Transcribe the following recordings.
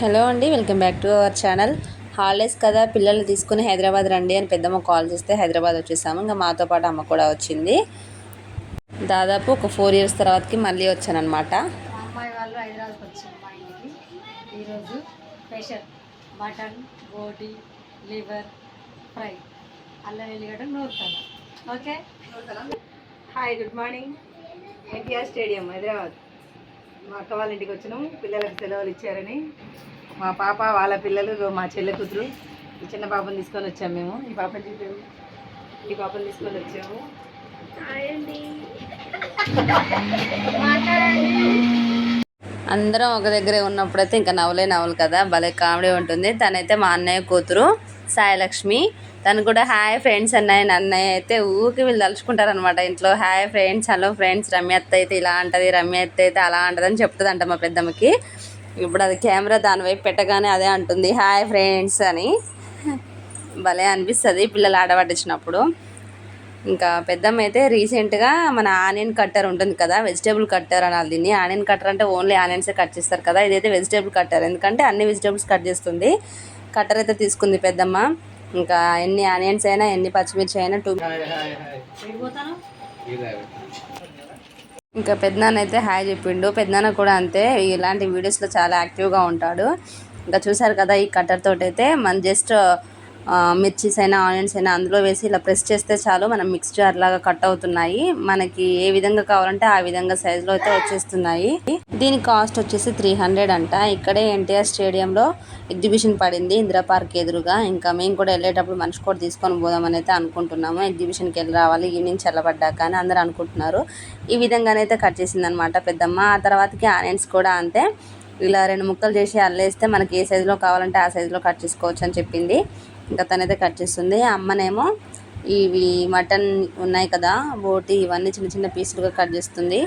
Hello అండి welcome back to our channel. Holidays కదా పిల్లల్ని తీసుకుని హైదరాబాద్ రండి అని పెద్దమ్మ కాల్ చేస్తే హైదరాబాద్ వచ్చేసాము. ఇంకా మాతో పాటు అమ్మ కూడా వచ్చింది. దాదాపు ఒక ఫోర్ ఇయర్స్ తర్వాతకి మళ్ళీ వచ్చానమాట మా అమ్మాయి వాళ్ళు హైదరాబాద్కి వచ్చారు మా ఇంటికి. ఈరోజు స్పెషల్ మటన్ బోటి లివర్ ఫ్రై. అల్లం ఎల్లిగడ్డ నూరుతాను okay? Hi good morning. NTR stadium Hyderabad. మా అక్క వాళ్ళ ఇంటికి వచ్చినాం పిల్లలకు సెలవులు ఇచ్చారని. మా పాప వాళ్ళ పిల్లలు మా చెల్లె కూతురు ఈ చిన్న పాపని తీసుకొని వచ్చాము మేము. ఈ పాపని చూపాము ఈ పాపని తీసుకొని వచ్చాము. అందరం ఒక దగ్గరే ఉన్నప్పుడైతే ఇంకా నవ్వులే నవ్వులు కదా. భలే కామెడీ ఉంటుంది. తనైతే మా అన్నయ్య కూతురు. సాయిలక్ష్మి. తను కూడా హాయ్ ఫ్రెండ్స్ అన్నయ్య నన్నయ్య అయితే ఊరికి వీళ్ళు తలుచుకుంటారు అనమాట ఇంట్లో. Hi friends hello friends Ramya అత్త అయితే ఇలా అంటది రమ్య అత్త అయితే అలా అంటదని అని చెప్తుంది అంట మా పెద్దమ్మకి. ఇప్పుడు అది కెమెరా దాని వైపు పెట్టగానే అదే అంటుంది హాయ్ ఫ్రెండ్స్ అని. భలే అనిపిస్తుంది పిల్లలు ఆడబట్టించినప్పుడు. ఇంకా పెద్దమ్మ అయితే రీసెంట్గా మన ఆనియన్ కట్టర్ ఉంటుంది కదా వెజిటేబుల్ కట్టర్ అనాలి దీన్ని. ఆనియన్ కట్టర్ అంటే ఓన్లీ ఆనియన్సే కట్ చేస్తారు కదా ఇదైతే వెజిటేబుల్ కట్టర్. ఎందుకంటే అన్ని వెజిటేబుల్స్ కట్ చేస్తుంది. కట్టర్ అయితే తీసుకుంది పెద్దమ్మ. ఇంకా ఎన్ని ఆనియన్స్ అయినా ఎన్ని పచ్చిమిర్చి అయినా టూ ఇంకా పెద్దనాన్న అయితే హాయ్ చెప్పిండు. పెద్దనాన్న కూడా అంతే ఇలాంటి వీడియోస్లో చాలా యాక్టివ్గా ఉంటాడు. ఇంకా చూసారు కదా ఈ కట్టర్ తోటి అయితే మన జస్ట్ మిర్చీస్ అయినా ఆనియన్స్ అయినా అందులో వేసి ఇలా ప్రెస్ చేస్తే చాలు మనం మిక్స్ జార్ లాగా కట్ అవుతున్నాయి. మనకి ఏ విధంగా కావాలంటే ఆ విధంగా సైజులో అయితే వచ్చేస్తున్నాయి. దీని కాస్ట్ వచ్చేసి త్రీ హండ్రెడ్ అంట. ఇక్కడే ఎన్టీఆర్ స్టేడియంలో ఎగ్జిబిషన్ పడింది ఇందిరా పార్క్ ఎదురుగా. ఇంకా మేము కూడా వెళ్ళేటప్పుడు మనిషి కూడా తీసుకొని పోదామని అయితే అనుకుంటున్నాము. ఎగ్జిబిషన్కి వెళ్ళి రావాలి ఈవినింగ్ చల్లబడ్డాక అని అందరూ అనుకుంటున్నారు. ఈ విధంగానైతే కట్ చేసిందనమాట పెద్దమ్మ. ఆ తర్వాతకి ఆనియన్స్ కూడా అంతే. ఇలా రెండు ముక్కలు చేసి అల్లేస్తే మనకి ఏ సైజులో కావాలంటే ఆ సైజులో కట్ చేసుకోవచ్చు అని చెప్పింది. ఇంకా తనైతే కట్ చేస్తుంది. అమ్మనేమో ఇవి మటన్ ఉన్నాయి కదా బోటి ఇవన్నీ చిన్న చిన్న పీసులుగా కట్ చేస్తుంది.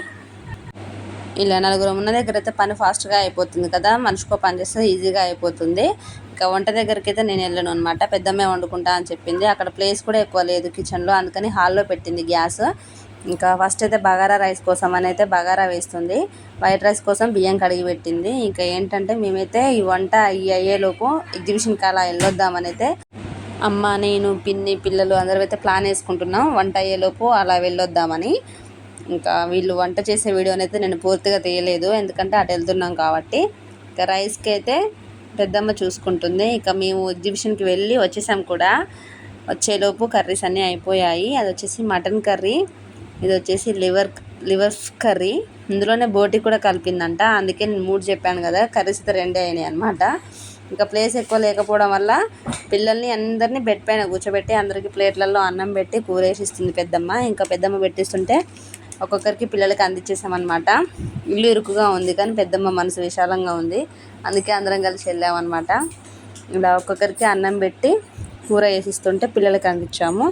ఇలా నలుగురు ఉన్న దగ్గర అయితే పని ఫాస్ట్గా అయిపోతుంది కదా మనిషికో పని చేస్తే ఈజీగా అయిపోతుంది. ఇంకా వంట దగ్గరికి అయితే నేను వెళ్ళను అనమాట పెద్దమ్మే వండుకుంటా అని చెప్పింది. అక్కడ ప్లేస్ కూడా ఎక్కువ లేదు కిచెన్లో అందుకని హాల్లో పెట్టింది గ్యాస్. ఇంకా ఫస్ట్ అయితే బగారా రైస్ కోసం అని అయితే బగారా వేస్తుంది. వైట్ రైస్ కోసం బియ్యం కడిగి పెట్టింది. ఇంకా ఏంటంటే మేమైతే ఈ వంట ఈ అయ్యేలోపు ఎగ్జిబిషన్కి అలా వెళ్ళొద్దామని అయితే అమ్మ నేను పిన్ని పిల్లలు అందరూ అయితే ప్లాన్ వేసుకుంటున్నాం. వంట అయ్యేలోపు అలా వెళ్ళొద్దామని ఇంకా వీళ్ళు వంట చేసే వీడియోని అయితే నేను పూర్తిగా తీయలేదు. ఎందుకంటే అటు వెళ్తున్నాం కాబట్టి. ఇంకా రైస్కి అయితే పెద్దమ్మ చూసుకుంటుంది. ఇక మేము ఎగ్జిబిషన్కి వెళ్ళి వచ్చేసాం కూడా. వచ్చేలోపు కర్రీస్ అన్నీ అయిపోయాయి. అది వచ్చేసి మటన్ కర్రీ ఇది వచ్చేసి లివర్ లివర్ కర్రీ. ఇందులోనే బోటి కూడా కలిపిందంట. అందుకే నేను మూడు చెప్పాను కదా కర్రీస్ అయితే రెండే అయినాయి అనమాట ఇంకా ప్లేస్ ఎక్కువ లేకపోవడం వల్ల పిల్లల్ని అందరినీ బెడ్ పైన కూర్చోబెట్టి అందరికి ప్లేట్లలో అన్నం పెట్టి కూర వేసిస్తుంది పెద్దమ్మ. ఇంకా పెద్దమ్మ పెట్టిస్తుంటే ఒక్కొక్కరికి పిల్లలకి అందించేసామన్నమాట. ఇల్లు ఇరుకుగా ఉంది కానీ పెద్దమ్మ మనసు విశాలంగా ఉంది. అందుకే అందరం కలిసి వెళ్ళామన్నమాట. ఇలా ఒక్కొక్కరికి అన్నం పెట్టి కూర వేసిస్తుంటే పిల్లలకి అందించాము.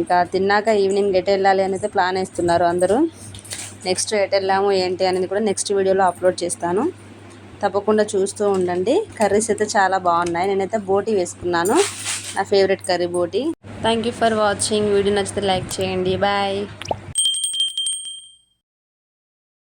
ఇంకా తిన్నాక ఈవినింగ్ ఎటు వెళ్ళాలి అనేది ప్లాన్ వేస్తున్నారు అందరూ. నెక్స్ట్ ఎటు వెళ్ళాము ఏంటి అనేది కూడా నెక్స్ట్ వీడియోలో అప్లోడ్ చేస్తాను. తప్పకుండా చూస్తూ ఉండండి. కర్రీస్ అయితే చాలా బాగున్నాయి. నేనైతే బోటీ వేసుకున్నాను. నా ఫేవరెట్ కర్రీ బోటి. Thank you for watching video నచ్చితే లైక్ చేయండి. బాయ్